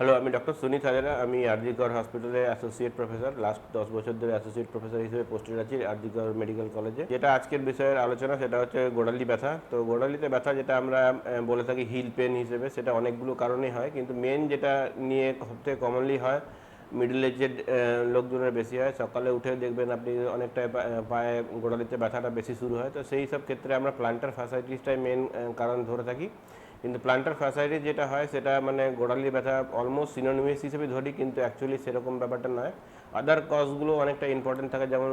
Hello আমি doctor Sunit হাজারা আমি আরজিকর হসপিটালে অ্যাসোসিয়েট প্রফেসর লাস্ট দশ বছর ধরে অ্যাসোসিয়েট প্রফেসর হিসেবে পোস্টেড আছি আরজিকর মেডিকেল কলেজে যেটা আজকের বিষয়ের আলোচনা, সেটা হচ্ছে গোড়ালি ব্যথা। তো গোড়ালিতে ব্যথা যেটা আমরা বলে থাকি হিল পেন হিসেবে, সেটা অনেকগুলো কারণেই হয়। কিন্তু মেন যেটা নিয়ে সবথেকে কমনলি হয় মিডল এজেড লোকজনের বেশি হয়। সকালে উঠে দেখবেন আপনি অনেকটা পায়ে গোড়ালিতে ব্যথাটা বেশি শুরু হয়। তো সেই সব ক্ষেত্রে আমরা প্লান্টার ফ্যাসাইটিসটাই মেন কারণ ধরে থাকি। কিন্তু প্ল্যান্টার ফ্যাসাইটিস যেটা হয়, সেটা মানে গোড়ালি ব্যথা অলমোস্ট সিনোনিমিস হিসেবে ধরি, কিন্তু অ্যাকচুয়ালি সেরকম ব্যাপারটা নয়। আদার কজগুলো অনেকটা ইম্পর্টেন্ট থাকে, যেমন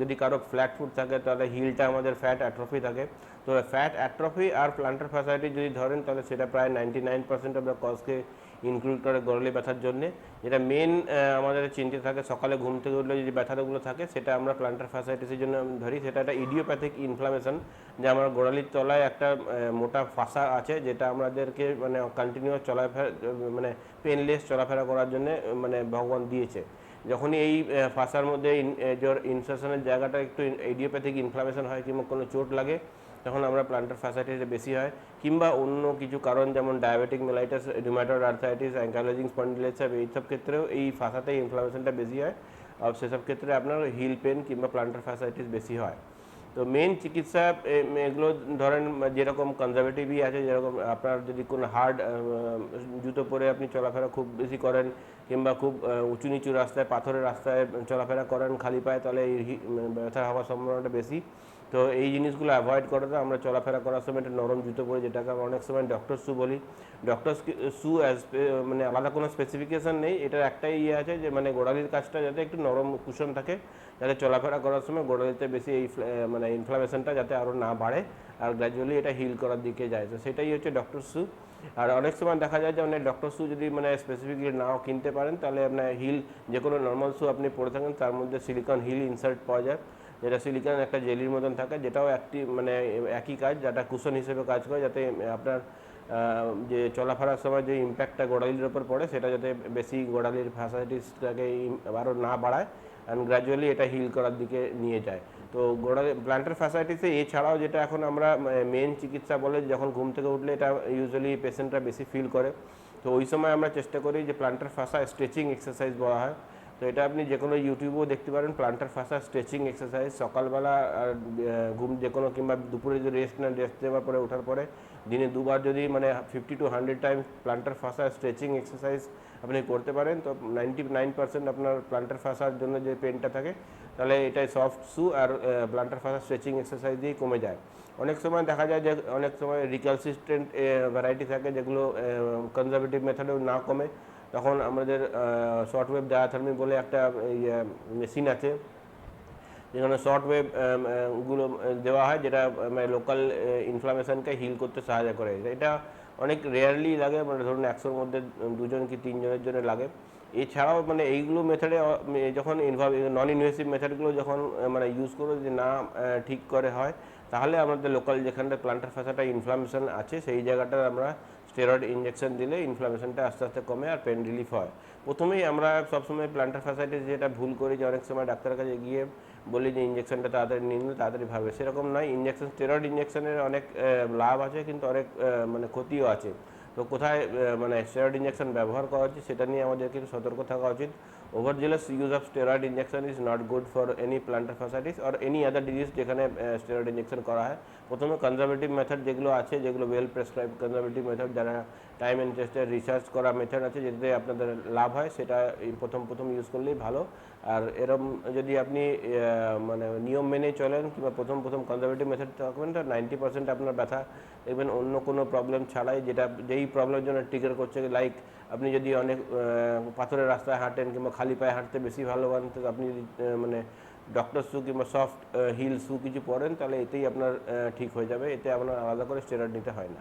যদি কারও ফ্ল্যাট ফুট থাকে, তাহলে হিলটা আমাদের ফ্যাট অ্যাট্রফি থাকে। তো ফ্যাট অ্যাট্রফি আর প্লান্টার ফ্যাসাইটিস যদি ধরেন, তাহলে সেটা প্রায় ninety nine percent of the কজকে include করে গোড়ালি ব্যথার জন্যে। যেটা মেন আমাদের চিন্তিত থাকে, সকালে ঘুম থেকে উঠলে যদি ব্যথাগুলো থাকে, সেটা আমরা প্লান্টার ফ্যাসাইটিসের জন্য ধরি। সেটা একটা ইডিওপ্যাথিক ইনফ্লামেশন যে আমার গোড়ালির তলায় একটা মোটা ফাঁসা আছে, যেটা আমাদেরকে মানে কন্টিনিউয়াস চলাফেরা মানে পেনলেস চলাফেরা করার জন্য মানে ভগবান দিয়েছে। যখনই এই ফাঁসার মধ্যে ইনসেশনের জায়গাটা একটু ইডিওপ্যাথিক ইনফ্লামেশন হয় কিংবা কোনো চোট লাগে তখন আমরা প্লান্টার ফ্যাসাইটিসে বেশি হয়, কিংবা অন্য কিছু কারণ যেমন diabetic mellitus rheumatoid arthritis ankylosing spondylitis এইসব ক্ষেত্রেও এই ফাঁসাতে ইনফ্লামেশনটা বেশি হয়। আর সেসব ক্ষেত্রে আপনার হিল পেন কিংবা প্লান্টার ফ্যাসাইটিস বেশি হয়। তো মেন চিকিৎসা এগুলো ধরেন যেরকম কনজারভেটিভই আছে, যেরকম আপনার যদি কোনো হার্ড জুতো পরে আপনি চলাফেরা খুব বেশি করেন, কিংবা খুব উঁচু নিচু রাস্তায়, পাথরের রাস্তায় চলাফেরা করেন, খালি পায়ে, তাহলে এই ব্যথা হওয়ার সম্ভাবনাটা বেশি। তো এই জিনিসগুলো অ্যাভয়েড করাতে আমরা চলাফেরা করার সময় একটা নরম জুতো পরে, যেটাকে আমরা অনেক সময় ডক্টর শু বলি। ডক্টর শু মানে আলাদা কোনো স্পেসিফিকেশন নেই। এটার একটাই ইয়ে আছে যে মানে গোড়ালির কাজটা যাতে একটু নরম কুশন থাকে, যাতে চলাফেরা করার সময় গোড়ালিতে বেশি এই মানে ইনফ্লামেশনটা যাতে আরও না বাড়ে আর গ্র্যাজুয়ালি এটা হিল করার দিকে যায়। তো সেটাই হচ্ছে ডক্টর শু আর অনেক সময় দেখা যায় যে মানে ডক্টর শু যদি মানে স্পেসিফিকলি নাও কিনতে পারেন, তাহলে আপনার হিল যে কোনো নর্মাল শু আপনি পরে থাকেন, তার মধ্যে সিলিকন হিল ইনসার্ট পাওয়া যায়। যেটা সিলিকন একটা জেলির মতন থাকে, যেটাও একটি মানে একই কাজ, যেটা কুশন হিসেবে কাজ করে, যাতে আপনার যে চলাফেরার সময় যে ইম্প্যাক্টটা গোড়ালির ওপর পড়ে, সেটা যাতে বেশি গোড়ালির ফ্যাসালিটিসটাকে আরও না বাড়ায় অ্যান্ড গ্র্যাজুয়ালি এটা হিল করার দিকে নিয়ে যায়। তো গোড়ালি প্ল্যান্টার ফ্যাসালিটিসে এছাড়াও যেটা এখন আমরা মেন চিকিৎসা বলে যখন ঘুম থেকে উঠলে এটা ইউজুয়ালি পেশেন্টরা বেশি ফিল করে। তো ওই সময় আমরা চেষ্টা করি যে প্ল্যান্টার ফাঁসা স্ট্রেচিং এক্সারসাইজ বলা হয়। তো এটা আপনি যে কোনো ইউটিউবেও দেখতে পারেন প্লান্টার ফাঁসা স্ট্রেচিং এক্সারসাইজ সকালবেলা ঘুম যে কোনো কিংবা দুপুরে যদি রেস্ট নেন রেস্ট দেওয়ার পরে, ওঠার পরে, দিনে দুবার যদি মানে fifty to hundred time plantar fascia stretching exercise আপনি করতে পারেন, তো নাইনটি নাইন পার্সেন্ট আপনার প্লান্টার ফাঁসার জন্য যে পেনটা থাকে, তাহলে এটাই সফট শু আর প্লান্টার ফাঁসা স্ট্রেচিং এক্সারসাইজ দিয়েই কমে যায়। অনেক সময় দেখা যায় যে, অনেক সময় রিকালসিস্টেন্ট ভ্যারাইটি থাকে যেগুলো কনজারভেটিভ মেথডেও না কমে। তখন আমাদের শর্ট ওয়েভ ডায়াথার্মি বলে একটা মেশিন আছে, যেখানে শর্ট ওয়েভগুলো দেওয়া হয়, যেটা লোকাল ইনফ্লামেশনকে হিল করতে সাহায্য করে। এটা অনেক রেয়ারলি লাগে মানে ধরুন একশোর মধ্যে দুজন কি তিনজনের জন্য লাগে। এছাড়াও মানে এইগুলো মেথডে যখন ইনভলভ নন ইনভেসিভ মেথডগুলো যখন মানে ইউজ করে যদি না ঠিক করে হয়, তাহলে আমাদের লোকাল যেখানটা প্লান্টার ফাঁসাটা ইনফ্লামেশন আছে, সেই জায়গাটা আমরা স্টেরয়েড ইঞ্জেকশন দিলে ইনফ্লামেশনটা আস্তে আস্তে কমে আর পেন রিলিফ হয়। প্রথমেই আমরা সবসময় প্লান্টার ফ্যাসাইটিস যেটা ভুল করি যে অনেক সময় ডাক্তারের কাছে গিয়ে বলি যে ইঞ্জেকশনটা তাড়াতাড়ি নিন তাড়াতাড়ি ভাবে। সেরকম নয় ইঞ্জেকশন স্টেরয়েড ইঞ্জেকশনের অনেক লাভ আছে, কিন্তু অনেক মানে ক্ষতিও আছে। তো কোথায় মানে স্টেরয়েড ইঞ্জেকশন ব্যবহার করা উচিত, সেটা নিয়ে আমাদেরকে একটু সতর্ক থাকা উচিত। Overzealous use of steroid injection is not good for any plantar fasciitis or any other disease যেখানে স্টেরয়েড ইঞ্জেকশন করা হয়। প্রথমে কনজারভেটিভ মেথড যেগুলো আছে, যেগুলো ওয়েল প্রেসক্রাইব কনজারভেটিভ মেথড যারা টাইম ইন্টারেস্টেড রিসার্চ করা মেথড আছে, যেটাতে আপনাদের লাভ হয়, সেটা প্রথম প্রথম ইউজ করলেই ভালো। আর এরম যদি আপনি মানে নিয়ম মেনে চলেন কিংবা প্রথম প্রথম কনজারভেটিভ মেথড থাকবেন তো নাইনটি পার্সেন্ট আপনার ব্যথা দেখবেন অন্য কোনো প্রবলেম ছাড়াই যেটা, যেই প্রবলেমের জন্য ট্রিগার করছে লাইক আপনি যদি অনেক পাথরের রাস্তায় হাঁটেন কিংবা খালি পায়ে হাঁটতে বেশি ভালো পান তো আপনি যদি মানে ডক্টর শ্যু কিংবা সফট হিল শ্যু কিছু পরেন, তাহলে এতেই আপনার ঠিক হয়ে যাবে, এতে আপনার আলাদা করে স্টেরয়েড নিতে হয় না।